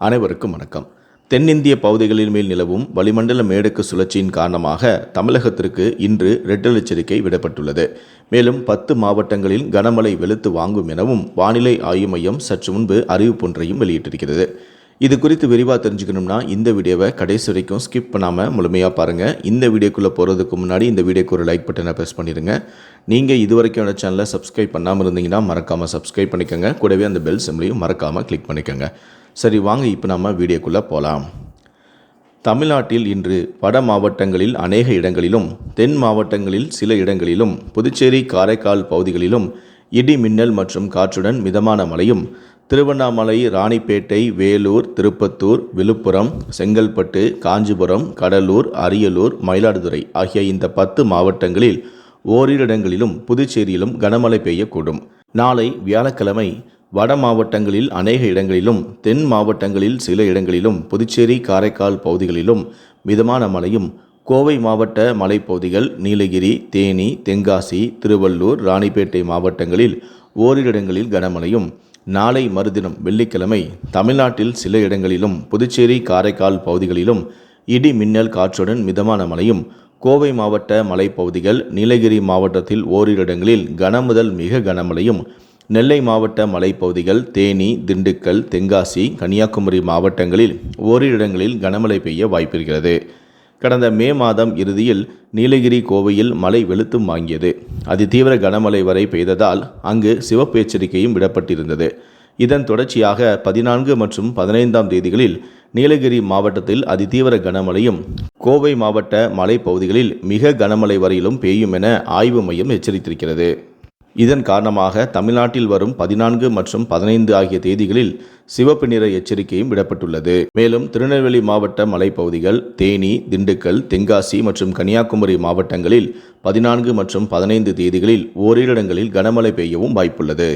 அனைவருக்கும் வணக்கம். தென்னிந்திய பகுதிகளின் மேல் நிலவும் வளிமண்டல மேடக்கு சுழற்சியின் காரணமாக தமிழகத்திற்கு இன்று ரெட் எச்சரிக்கை விடப்பட்டுள்ளது. மேலும் பத்து மாவட்டங்களில் கனமழை வெளுத்து வாங்கும் எனவும் வானிலை ஆய்வு மையம் சற்று முன்பு அறிவிப்பொன்றையும் வெளியிட்டிருக்கிறது. இது குறித்து விரிவாக தெரிஞ்சுக்கணும்னா இந்த வீடியோவை கடைசி வரைக்கும் ஸ்கிப் பண்ணாமல் முழுமையாக பாருங்கள் இந்த வீடியோக்குள்ளே போகிறதுக்கு முன்னாடி இந்த வீடியோக்கு ஒரு லைக் பட்டனை ப்ரெஸ் பண்ணிடுங்க நீங்கள் இது வரைக்கும் என்னோட சேனலை சப்ஸ்கிரைப் பண்ணாமல் இருந்தீங்கன்னா மறக்காமல் சப்ஸ்கிரைப் பண்ணிக்கோங்க. கூடவே அந்த பெல் சிம்லையும் மறக்காமல் கிளிக் பண்ணிக்கோங்க. சரி வாங்க இப்போ நம்ம வீடியோக்குள்ளே போகலாம் தமிழ்நாட்டில் இன்று வட மாவட்டங்களில் அநேக இடங்களிலும் தென் மாவட்டங்களில் சில இடங்களிலும் புதுச்சேரி காரைக்கால் பகுதிகளிலும் இடி மின்னல் மற்றும் காற்றுடன் மிதமான மழையும் திருவண்ணாமலை ராணிப்பேட்டை வேலூர் திருப்பத்தூர் விழுப்புரம் செங்கல்பட்டு காஞ்சிபுரம் கடலூர் அரியலூர் மயிலாடுதுறை ஆகிய இந்த பத்து மாவட்டங்களில் ஓரிரு இடங்களிலும் புதுச்சேரியிலும் கனமழை பெய்யக்கூடும். நாளை வியாழக்கிழமை வட மாவட்டங்களில் அநேக இடங்களிலும் தென் மாவட்டங்களில் சில இடங்களிலும் புதுச்சேரி காரைக்கால் பகுதிகளிலும் மிதமான மழையும் கோவை மாவட்ட மலைப்பகுதிகள் நீலகிரி தேனி தென்காசி திருவள்ளூர் ராணிப்பேட்டை மாவட்டங்களில் ஓரிரு இடங்களில் கனமழையும் நாளை மறுதினம் வெள்ளிக்கிழமை தமிழ்நாட்டில் சில இடங்களிலும் புதுச்சேரி காரைக்கால் பகுதிகளிலும் இடி மின்னல் காற்றுடன் மிதமான மழையும் கோவை மாவட்ட மலைப்பகுதிகள் நீலகிரி மாவட்டத்தில் ஓரிரு இடங்களில் கனமுதல் மிக கனமழையும் நெல்லை மாவட்ட மலைப்பகுதிகள் தேனி திண்டுக்கல் தென்காசி கன்னியாகுமரி மாவட்டங்களில் ஓரிரு இடங்களில் கனமழை பெய்ய வாய்ப்பிருக்கிறது. கடந்த மே மாதம் இறுதியில் நீலகிரி கோவையில் மழை வெளுத்தும் வாங்கியது. அதிதீவிர கனமழை வரை பெய்ததால் அங்கு சிவப்பு எச்சரிக்கையும் விடப்பட்டிருந்தது. இதன் தொடர்ச்சியாக பதினான்கு மற்றும் பதினைந்தாம் தேதிகளில் நீலகிரி மாவட்டத்தில் அதிதீவிர கனமழையும் கோவை மாவட்ட மலைப்பகுதிகளில் மிக கனமழை வரையிலும் பெய்யும் என ஆய்வு மையம் எச்சரித்திருக்கிறது. இதன் காரணமாக தமிழ்நாட்டில் வரும் பதினான்கு மற்றும் பதினைந்து ஆகிய தேதிகளில் சிவப்பு நிற எச்சரிக்கையும் விடப்பட்டுள்ளது. மேலும் திருநெல்வேலி மாவட்ட மலைப்பகுதிகள் தேனி திண்டுக்கல் தென்காசி மற்றும் கன்னியாகுமரி மாவட்டங்களில் பதினான்கு மற்றும் பதினைந்து தேதிகளில் ஓரிரு இடங்களில் கனமழை பெய்யவும் வாய்ப்புள்ளது.